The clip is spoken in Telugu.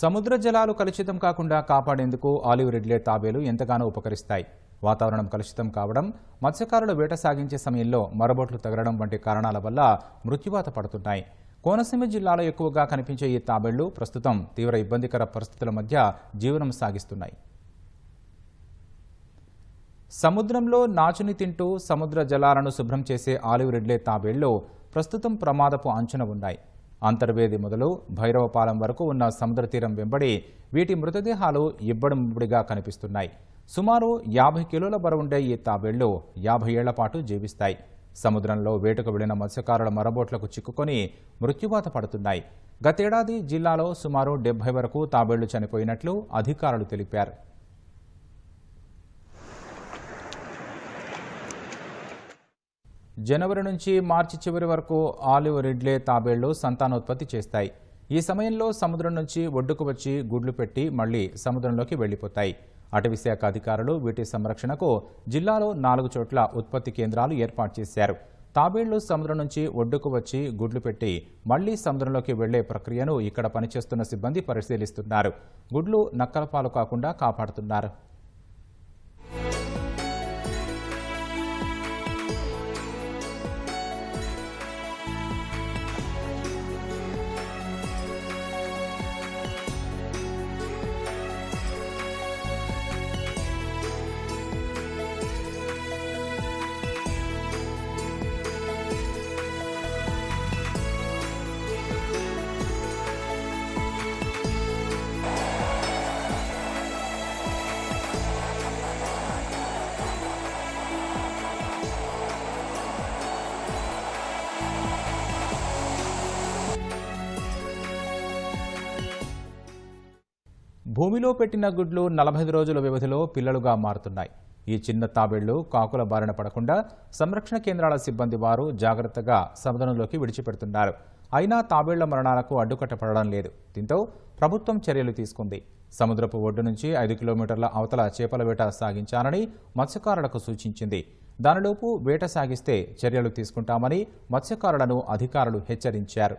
సముద్ర జలాలు కలుషితం కాకుండా కాపాడేందుకు ఆలివ్ రెడ్లే తాబేలు ఎంతగానో ఉపకరిస్తాయి. వాతావరణం కలుషితం కావడం మత్స్యకారులు వేట సాగించే సమయంలో మరబొట్లు తగలడం వంటి కారణాల వల్ల మృత్యువాత పడుతున్నాయి. కోనసీమ జిల్లాలో ఎక్కువగా కనిపించే ఈ తాబేళ్ళు ప్రస్తుతం తీవ్ర ఇబ్బందికర పరిస్థితుల మధ్య జీవనం సాగిస్తున్నాయి. సముద్రంలో నాచుని తింటూ సముద్ర జలాలను శుభ్రం చేసే ఆలివ్ రెడ్లే తాబేళ్ళు ప్రస్తుతం ప్రమాదపు అంచున ఉన్నాయి. అంతర్వేది మొదలు భైరవపాలెం వరకు ఉన్న సముద్ర తీరం వెంబడి వీటి మృతదేహాలు ఇబ్బడిముబ్బడిగా కనిపిస్తున్నాయి. సుమారు యాభై కిలోల బరువుండే ఈ తాబేళ్ళు యాభై ఏళ్ళ పాటు జీవిస్తాయి. సముద్రంలో వేటకు వెళ్ళిన మత్స్యకారుల మరబోట్లకు చిక్కుకొని మృత్యువాత పడుతున్నాయి. గతేడాది జిల్లాలో సుమారు డెబ్బై వరకు తాబేళ్ళు చనిపోయినట్లు అధికారులు తెలిపారు. జనవరి నుంచి మార్చి చివరి వరకు ఆలివ్ రిడ్లే తాబేళ్ళు సంతానోత్పత్తి చేస్తాయి. ఈ సమయంలో సముద్రం నుంచి ఒడ్డుకు వచ్చి గుడ్లు పెట్టి మళ్ళీ సముద్రంలోకి వెళ్ళిపోతాయి అటవీ శాఖ అధికారులు వీటి సంరక్షణకు జిల్లాలో నాలుగు చోట్ల ఉత్పత్తి కేంద్రాలు ఏర్పాటు చేశారు. తాబేళ్ళు సముద్రం నుంచి ఒడ్డుకు వచ్చి గుడ్లు పెట్టి మళ్ళీ సముద్రంలోకి వెళ్ళే ప్రక్రియను ఇక్కడ పనిచేస్తున్న సిబ్బంది పరిశీలిస్తున్నారు. గుడ్లు నక్కల పాలు కాకుండా కాపాడుతున్నారు. భూమిలో పెట్టిన గుడ్లు నలభై రోజుల వ్యవధిలో పిల్లలుగా మారుతున్నాయి. ఈ చిన్న తాబేళ్ళు కాకుల బారిన పడకుండా సంరక్షణ కేంద్రాల సిబ్బంది వారు జాగ్రత్తగా సముద్రంలోకి విడిచిపెడుతున్నారు. అయినా తాబేళ్ళ మరణాలకు అడ్డుకట్టపడడం లేదు. దీంతో ప్రభుత్వం చర్యలు తీసుకుంది. సముద్రపు ఒడ్డు నుంచి ఐదు కిలోమీటర్ల అవతల చేపల వేట సాగించాలని మత్స్యకారులకు సూచించింది. దానిలోపు వేట సాగిస్తే చర్యలు తీసుకుంటామని మత్స్యకారులను అధికారులు హెచ్చరించారు.